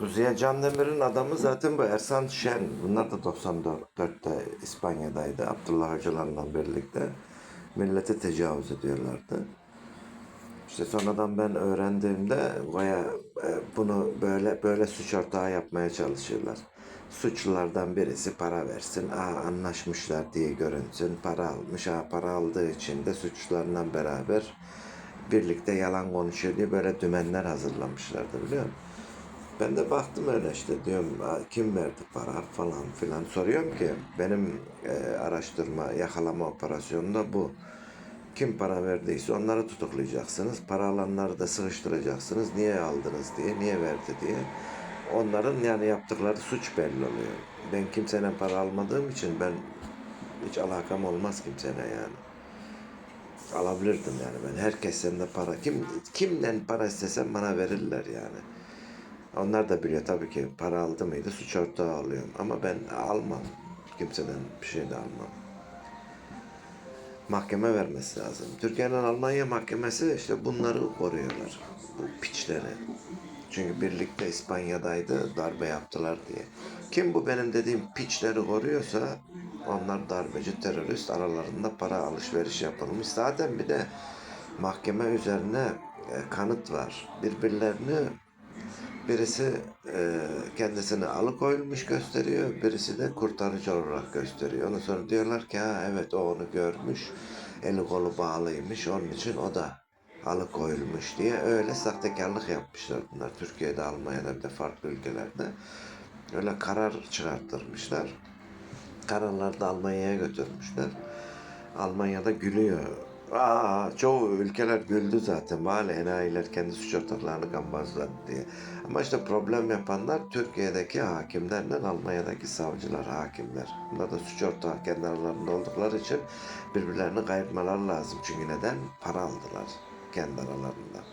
Bu Ziya Candemir'in adamı zaten bu Ersan Şen. Bunlar da 94'te İspanya'daydı. Abdullah Hocalar'la birlikte. Millete tecavüz ediyorlardı. İşte sonradan ben öğrendiğimde baya e, bunu böyle böyle suç ortağı yapmaya çalışıyorlar. Suçlulardan birisi para versin, aa anlaşmışlar diye görünsün, para almış, aa para aldığı için de suçlularla beraber birlikte yalan konuşuyor diye böyle dümenler hazırlamışlardı biliyor musun? Ben de baktım öyle işte diyorum "Aa, kim verdi para falan filan soruyorum ki benim e, araştırma yakalama operasyonunda bu. Kim para verdiyse onları tutuklayacaksınız. Para alanları da sıkıştıracaksınız. Niye aldınız diye, niye verdi diye. Onların yani yaptıkları suç belli oluyor. Ben kimsenin para almadığım için ben hiç alakam olmaz kimseyle yani. Alabilirdim yani ben. Herkesten de para. Kim kimden para istesem bana verirler yani. Onlar da biliyor tabii ki para aldı mıydı suç ortağı alıyorum. Ama ben almam. Kimseden bir şey de almam mahkeme vermesi lazım. Türkiye'nin Almanya mahkemesi işte bunları koruyorlar. Bu piçleri. Çünkü birlikte İspanya'daydı darbe yaptılar diye. Kim bu benim dediğim piçleri koruyorsa onlar darbeci terörist aralarında para alışveriş yapılmış. Zaten bir de mahkeme üzerine e, kanıt var. Birbirlerini Birisi e, kendisini alıkoyulmuş gösteriyor, birisi de kurtarıcı olarak gösteriyor. Ondan sonra diyorlar ki ha evet o onu görmüş, eli kolu bağlıymış, onun için o da alıkoyulmuş diye öyle sahtekarlık yapmışlar bunlar. Türkiye'de, Almanya'da bir de farklı ülkelerde. Öyle karar çıkarttırmışlar. Kararları da Almanya'ya götürmüşler. Almanya'da gülüyor. Aa, çoğu ülkeler güldü zaten. Vali enayiler kendi suç ortaklarını gambazladı diye. Ama işte problem yapanlar Türkiye'deki hakimlerle Almanya'daki savcılar, hakimler. Bunlar da suç ortağı kendi aralarında oldukları için birbirlerini kayırmaları lazım. Çünkü neden? Para aldılar kendi aralarından.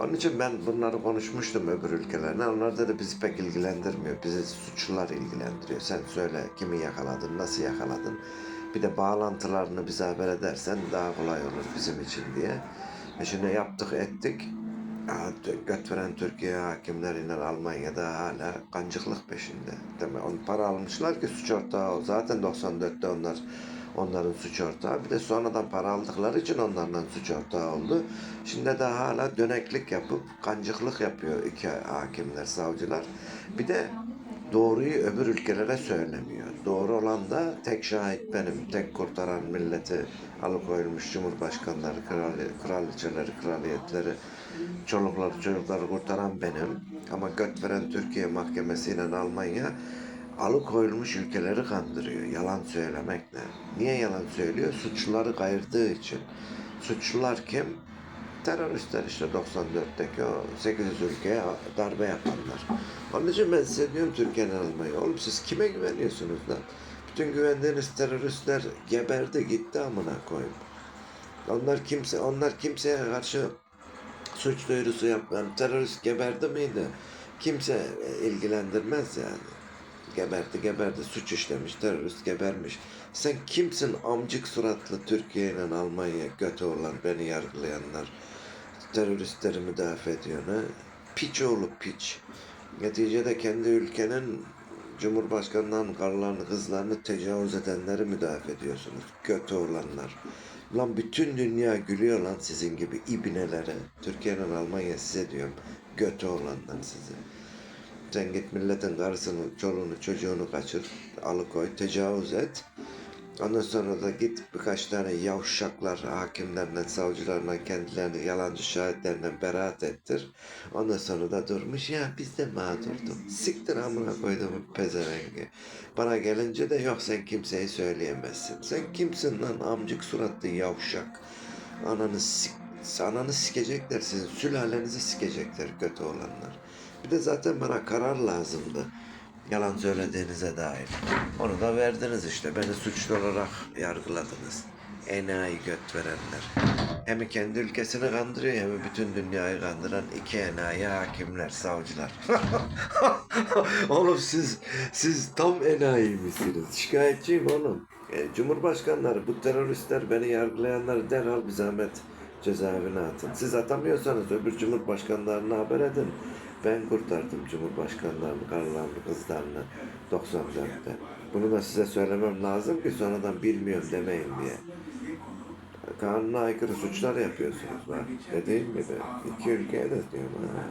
Onun için ben bunları konuşmuştum öbür ülkelerine. Onlar dedi bizi pek ilgilendirmiyor. Bizi suçlular ilgilendiriyor. Sen söyle kimi yakaladın, nasıl yakaladın. Bir de bağlantılarını bize haber edersen daha kolay olur bizim için diye. E şimdi yaptık ettik. Ha, tö- Göt veren Türkiye hakimleriyle Almanya'da hala kancıklık peşinde. Değil mi? On para almışlar ki suç ortağı o. Zaten 94'te onlar onların suç ortağı. Bir de sonradan para aldıkları için onlarla suç ortağı oldu. Şimdi de hala döneklik yapıp kancıklık yapıyor iki hakimler, savcılar. Bir de doğruyu öbür ülkelere söylemiyor. Doğru olan da tek şahit benim. Tek kurtaran milleti alıkoyulmuş cumhurbaşkanları, krali, kraliçeleri, kraliyetleri, çolukları, çocukları kurtaran benim. Ama göt veren Türkiye mahkemesiyle Almanya alıkoyulmuş ülkeleri kandırıyor. Yalan söylemekle. Niye yalan söylüyor? Suçluları kayırdığı için. Suçlular kim? Teröristler işte 94'teki o 800 ülkeye darbe yapanlar. Onun için ben size diyorum Türkiye'nin Almanya. Oğlum siz kime güveniyorsunuz lan? Bütün güvendiğiniz teröristler geberdi gitti amına koyayım. Onlar kimse onlar kimseye karşı suç duyurusu yapmayan terörist geberdi miydi? Kimse e, ilgilendirmez yani. Geberdi geberdi suç işlemiş terörist gebermiş. Sen kimsin amcık suratlı Türkiye ile Almanya götü olan beni yargılayanlar teröristleri müdafaa ediyor ha? Piç oğlu piç. Neticede kendi ülkenin Cumhurbaşkanlarının karılarını, kızlarını tecavüz edenleri müdafaa ediyorsunuz. Kötü olanlar. Lan bütün dünya gülüyor lan sizin gibi ibnelere. Türkiye'nin Almanya size diyorum. Götü olanlar size. Sen git milletin karısını, çoluğunu, çocuğunu kaçır, alıkoy, tecavüz et. Ondan sonra da git birkaç tane yavşaklar hakimlerle, savcılarla kendilerini yalancı şahitlerle beraat ettir. Ondan sonra da durmuş ya biz de mağdurduk. Siktir amına koydum pezevengi. Bana gelince de yok sen kimseyi söyleyemezsin. Sen kimsin lan amcık suratlı yavşak. Ananı sik ananı sikecekler sizin sülalenizi sikecekler kötü olanlar. Bir de zaten bana karar lazımdı. Yalan söylediğinize dair. Onu da verdiniz işte. Beni suçlu olarak yargıladınız. Enayi göt verenler. Hem kendi ülkesini kandırıyor hem bütün dünyayı kandıran iki enayi hakimler, savcılar. oğlum siz siz tam enayi misiniz? Şikayetçiyim oğlum. E, Cumhurbaşkanları bu teröristler beni yargılayanları derhal bir zahmet cezaevine atın. Siz atamıyorsanız öbür cumhurbaşkanlarına haber edin. Ben kurtardım Cumhurbaşkanlarını, karılarını, kızlarını 94'te. Bunu da size söylemem lazım ki sonradan bilmiyorum demeyin diye. Kanuna aykırı suçlar yapıyorsunuz bak. Dediğim gibi iki ülkeye de diyorum ha.